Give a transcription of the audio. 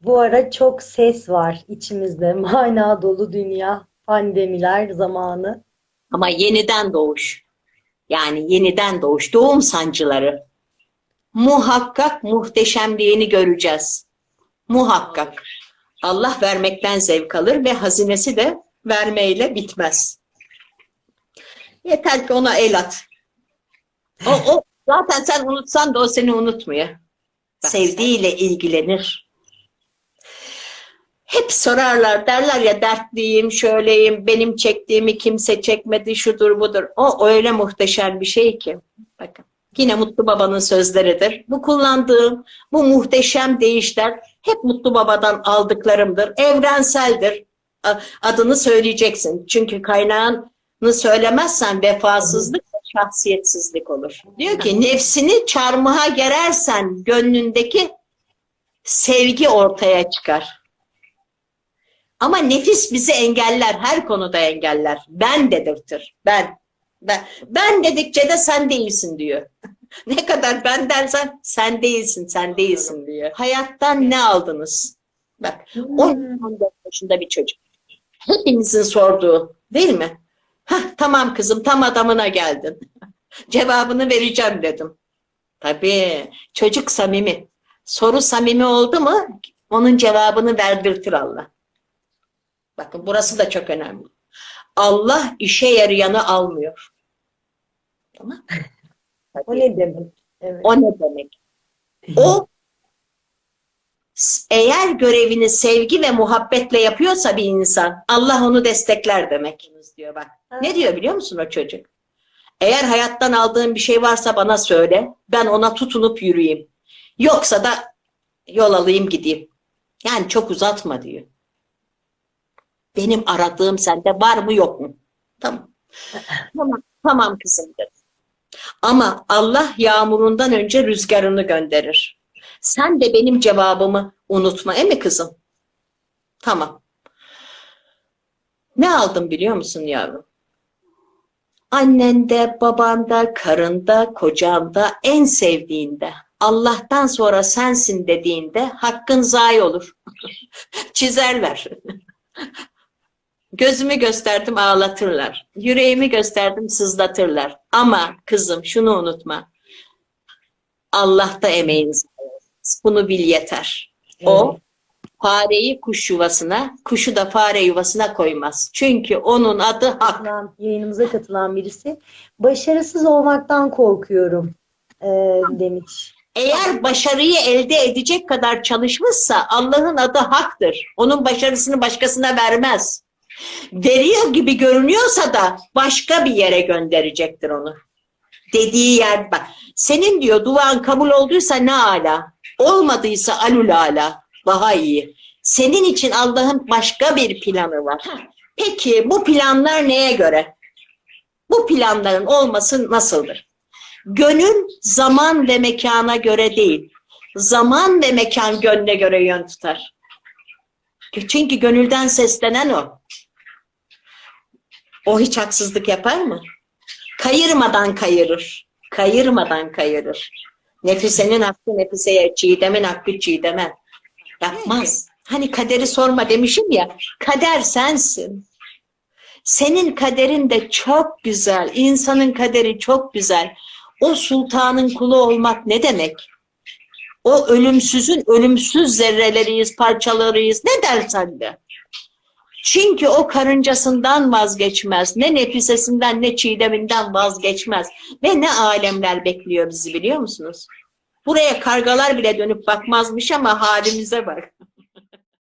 Bu ara çok ses var içimizde. Mana dolu dünya, pandemiler zamanı. Ama yeniden doğuş. Yani yeniden doğuş, doğum sancıları. Muhakkak muhteşemliğini göreceğiz. Muhakkak. Allah vermekten zevk alır ve hazinesi de vermeyle bitmez. Yeter ki ona el at. O, o zaten sen unutsan da o seni unutmuyor. Sevdiğiyle ilgilenir. Hep sorarlar derler ya dertliyim, şöyleyim, benim çektiğimi kimse çekmedi, şudur budur. O öyle muhteşem bir şey ki. Bakın yine Mutlu Baba'nın sözleridir. Bu kullandığım bu muhteşem deyişler hep Mutlu Baba'dan aldıklarımdır. Evrenseldir. Adını söyleyeceksin. Çünkü kaynağını söylemezsen vefasızlık ve şahsiyetsizlik olur. Diyor ki nefsini çarmıha gerersen gönlündeki sevgi ortaya çıkar. Ama nefis bizi engeller, her konuda engeller. Ben dedirtir, ben. Ben, ben dedikçe de sen değilsin diyor. ne kadar ben dersen sen değilsin, sen değilsin diyor. Hayattan ne aldınız? Bak, 14 yaşında bir çocuk. Hepinizin sorduğu, değil mi? Hah, tamam kızım, tam adamına geldin. Cevabını vereceğim dedim. Tabii, çocuk samimi. Soru samimi oldu mu, onun cevabını verdirtir Allah. Bakın burası da çok önemli. Allah işe yarayanı almıyor. Tamam. O ne demek? Evet. O ne demek? O eğer görevini sevgi ve muhabbetle yapıyorsa bir insan Allah onu destekler demek. diyor bak. Ne diyor biliyor musun o çocuk? Eğer hayattan aldığın bir şey varsa bana söyle. Ben ona tutunup yürüyeyim. Yoksa da yol alayım gideyim. Yani çok uzatma diyor. Benim aradığım sende var mı yok mu? Tamam. Tamam, tamam kızım dedim. Ama Allah yağmurundan önce rüzgarını gönderir. Sen de benim cevabımı unutma, e mi kızım? Tamam. Ne aldım biliyor musun yavrum? Annende, babanda, karında, kocanda, en sevdiğinde, Allah'tan sonra sensin dediğinde hakkın zayi olur. Çizerler. Gözümü gösterdim ağlatırlar. Yüreğimi gösterdim sızlatırlar. Ama kızım şunu unutma. Allah'ta emeğiniz. Bunu bil yeter. O fareyi kuş yuvasına, kuşu da fare yuvasına koymaz. Çünkü onun adı hak. Yayınımıza katılan birisi başarısız olmaktan korkuyorum e, demiş. Eğer başarıyı elde edecek kadar çalışmışsa Allah'ın adı haktır. Onun başarısını başkasına vermez. Veriyor gibi görünüyorsa da başka bir yere gönderecektir onu. Dediği yer bak. Senin diyor duan kabul olduysa ne ala. Olmadıysa alul ala. Daha iyi. Senin için Allah'ın başka bir planı var. Peki bu planlar neye göre? Bu planların olması nasıldır? Gönül zaman ve mekana göre değil. Zaman ve mekan gönle göre yön tutar. Çünkü gönülden seslenen o. O hiç haksızlık yapar mı? Kayırmadan kayırır. Kayırmadan kayırır. Nefisenin hakkı nefiseye, çiğdemin hakkı çiğdeme. Yapmaz. Hani kaderi sorma demişim ya. Kader sensin. Senin kaderin de çok güzel. İnsanın kaderi çok güzel. O sultanın kulu olmak ne demek? O ölümsüzün ölümsüz zerreleriyiz, parçalarıyız. Ne dersen de. Çünkü o karıncasından vazgeçmez. Ne nefisesinden ne çiğdeminden vazgeçmez. Ve ne alemler bekliyor bizi biliyor musunuz? Buraya kargalar bile dönüp bakmazmış ama halimize bak.